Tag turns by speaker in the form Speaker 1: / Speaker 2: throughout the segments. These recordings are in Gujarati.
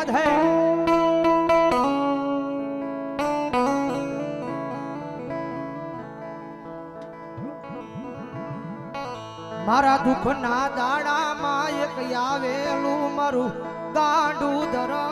Speaker 1: बात है મારા દુઃખ ના દાડામાં એક આવેલું મારું ગાંડું ધર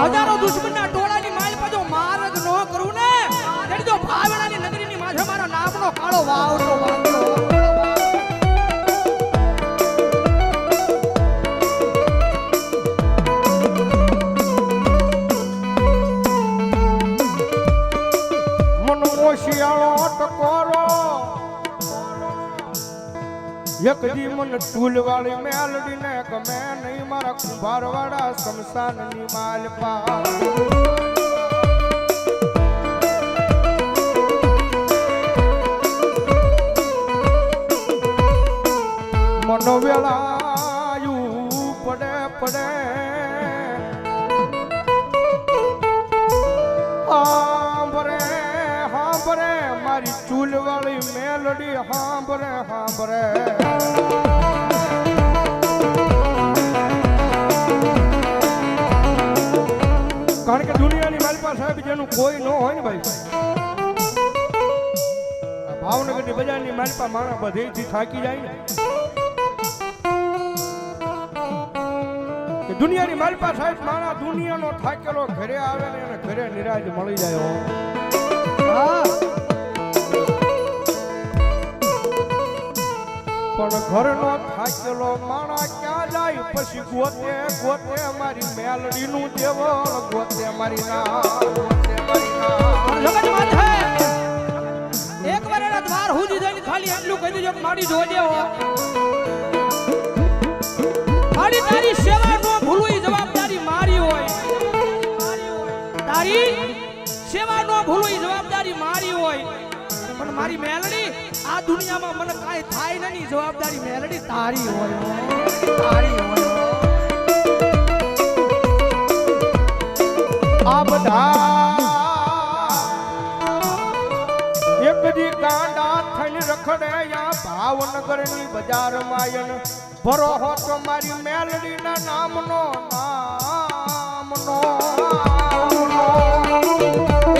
Speaker 1: હજારો દુશ્મનના ટોળાની માલ પાછો માર્ગ ન કરું ને તેની જો ભાવનાની નગરીની માથે મારા નામનો કાળો વાવડો વાગતો.
Speaker 2: એક દી મન ટૂલ વાળી મેલડી ને ગમે નહીં મારા કુંભાર વાળા શમશાનની માલ પા મનો વેળાયું પડે પડે. હાંભરે હાંભરે, મારી ચૂલ વાળી મેલડી હાંભરે હાંભરે કારણ કે દુનિયાની મારી પાસે સાહેબ જેનું કોઈ ન હોય ને ભાઈ. ભાવનગરની બજારની મારી મારા બધેથી થાકી જાય ને. દુનિયાની મારી પાસે સાહેબ માણા દુનિયાનો થાકેલો ઘરે આવે ને એને ઘરે નિરાજ મળી જાય હો. પણ ઘરનો થાકેલો માણા ક્યાં જાય? પછી ગોતે ગોતે મારી મેલડીનું દેવળ, ગોતે મારી ના ગોતે મારી ના
Speaker 1: એક વાર દ્વાર સુધી જઈને ખાલી એટલું કહી કે મારી જોજે હો. મારી તારી સેવા નો ભૂલવી જવાબદારી મારી હોય. તારી સેવા નો ભૂલવી જવાબદારી મારી હોય. મારી મેલડી? આ દુનિયામાં મને કાંઈ થાય નહીં. જવાબદારી મેલડી તારી હોય. તારી હોય.
Speaker 2: આ બધા એક દી કાંડા થઈને રખડે આ ભાવનગરની બજાર માયન ભરો હો તો મારી મેલડીના નામનો નામનો.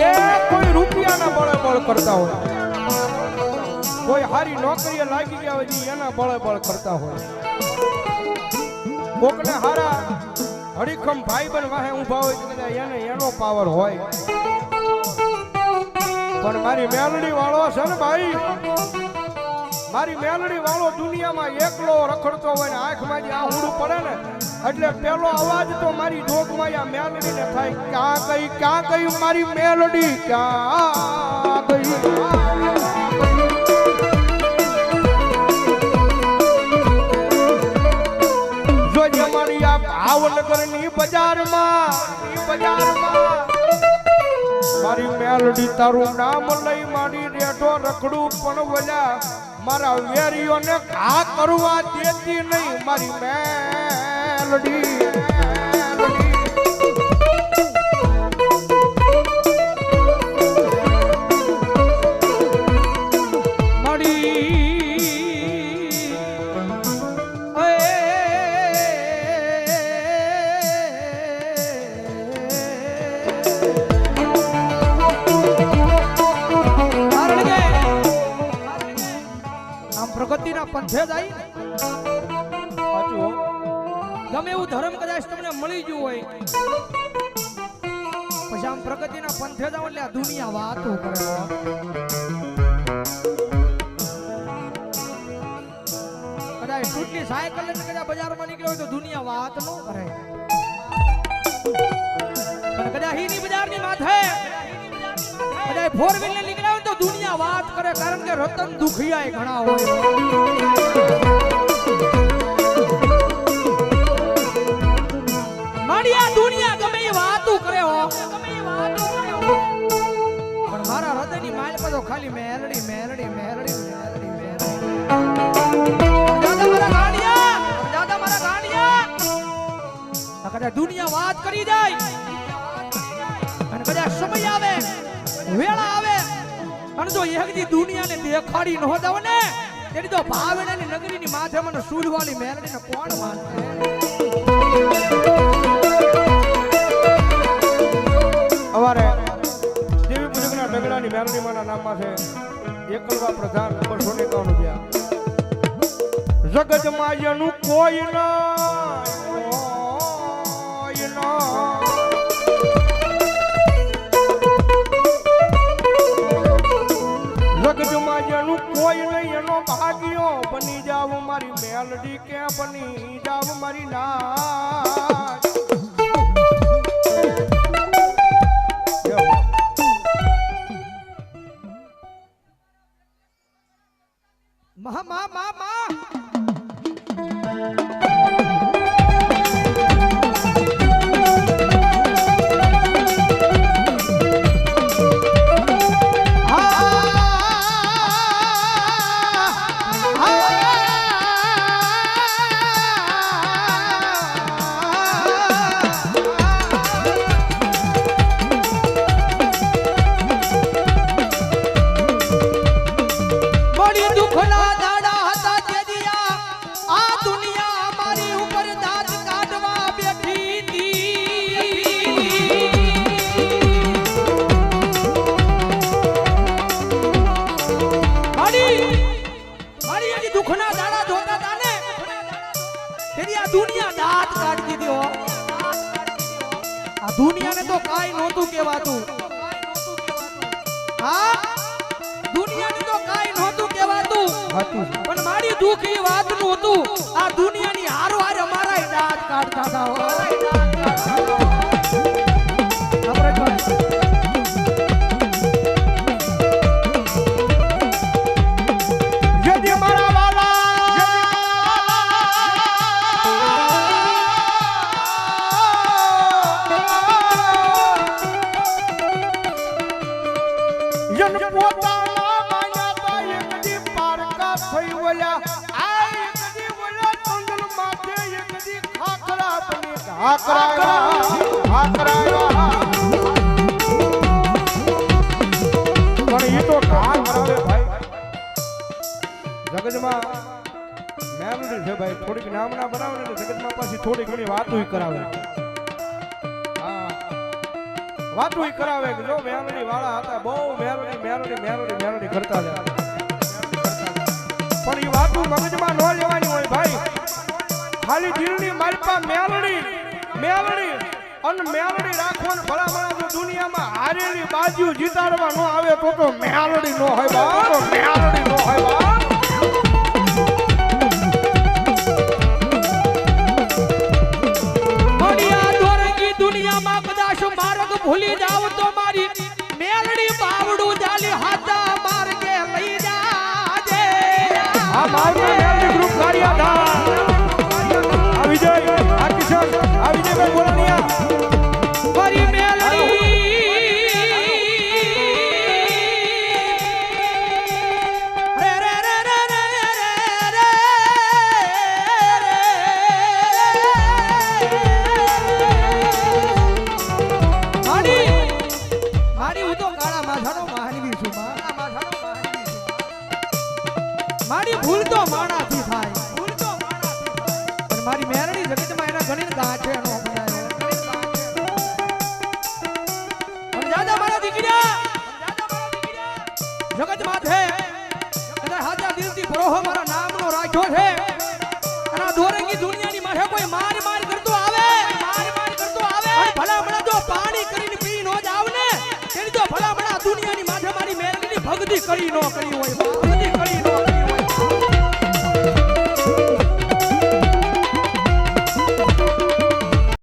Speaker 2: એ કોઈ રૂપિયાના બળે બળ કરતા હોય. કોઈ હારી નોકરીએ લાગી ગયા હોય એના બળે બળ કરતા હોય. કોકને હારા હડીખમ ભાઈ બન વાહે ઊભા હોય કદાચ એને એનો પાવર હોય. પણ મારી મેલડી વાળો છે ને ભાઈ, મારી મેલડી વાળો દુનિયામાં એકલો રખડતો હોય ને આંખમાં જે આ ઊંડું પડે ને, એટલે પેલો અવાજ તો મારી ઢોકમાં આ મેલડીને થાય. ક્યાં ગઈ ક્યાં ગઈ મારી મેલડી? ક્યાં ગઈ? ભાવનગરની બજારમાં, ઈ બજારમાં મારી મેલડી તારું નામ લઈ મારી રેઢો રખડું પણ વજા મારા વેરીઓને ઘા કરવા દેતી નહીં મારી મેલડી.
Speaker 1: ગમે એવું ધર્મ કદાચ તમને મળી ગયું હોય. પછી આમ પ્રગતિના પંથે જાવ એટલે આ દુનિયા વાતો કરે. કદાચ ટૂટની સાયકલ લઈને કદાચ બજારમાં નીકળ્યો હોય તો દુનિયા વાત ન કરે. કદાચ હીની બજારની માથે કદાચ ફોર ને નીકળ્યા હોય તો દુનિયા વાત કરે, કારણ કે રતન દુખિયા ઘણા હોય. હૃદયની માલ તો ખાલી મેલડી મેલડી મેલડી મેલડી દાદા મારા ગાંડિયા દાદા મારા ગાંડિયા કદાચ દુનિયા વાત કરી જાય અને કદાચ સમય આવે, વેળા આવે. અને જો એકદી દુનિયાને દેખાડી ન દવ ને, તેની તો ભાવેણાની નગરીની માથે મને સુરવાળી મેલડીને કોણ માનશે
Speaker 2: નામમાં છે. એકલવા પ્રધાન બસો ને એકાવન રૂપિયા જગત માયનું કોઈ ના કોઈ ના નહીં. એનો ભાગ્યો બની જાવ મારી મેલડી કે બની જાવ મારી નાચ
Speaker 1: દુનિયાને તો કાઈ નહોતું કહેવાતું. હા? દુનિયાને તો કાઈ
Speaker 2: હતું.
Speaker 1: પણ મારી દુઃખ એ વાતનું હતું. આ દુનિયાની હારો હાર અમારા દાંત કાઢતા હતા. હો.
Speaker 2: થોડીક નામના બનાવે ને જગતમાં થોડી ઘણી વાતો કરાવે વાતો કરાવે જો મેમરી વાળા હતા બહુ મેમરી મેમરી મેમરી મેમરી કરતા પણ એ વાતો મગજમાં ન લેવાની હોય ભાઈ. ખાલી દિલની માલપા મેલડી. મેલડી અને મેલડી રાખો ને ભલા ભલા જો દુનિયામાં હારેલી બાજુ જીતાડવા ન આવે તો તો મેલડી નો હોય બા, તો મેલડી નો હોય બા.
Speaker 1: ભૂલી જાવ તો મારી મેલડી બાવડું જાલી હાથા માર્ગે લઈ જાજે.
Speaker 2: આ માર્ગે મેલડી ગ્રુપ કાર્યાધા આ વિજય, આ કિશન.
Speaker 1: મારી ભૂલ તો માણાથી થાય. ભૂલ તો પણ મારી મેરડી જગતમાં એના ઘણી ગાંઠે નો બનાયો પણ દાદા મારા દીકરા જગત માથે કદાચ હાજા દિલથી પ્રોહ મારા નામનો રાખ્યો છે. અને દોરંગી દુનિયાની માથે કોઈ માર માર કરતો આવે. માર માર કરતો આવે ભલા મણા જો પાણી કરીને પી નો જ આવને તેની તો ભલા મણા દુનિયાની માથે મારી મેરડીની ભક્તિ કરી નો કરી હોય.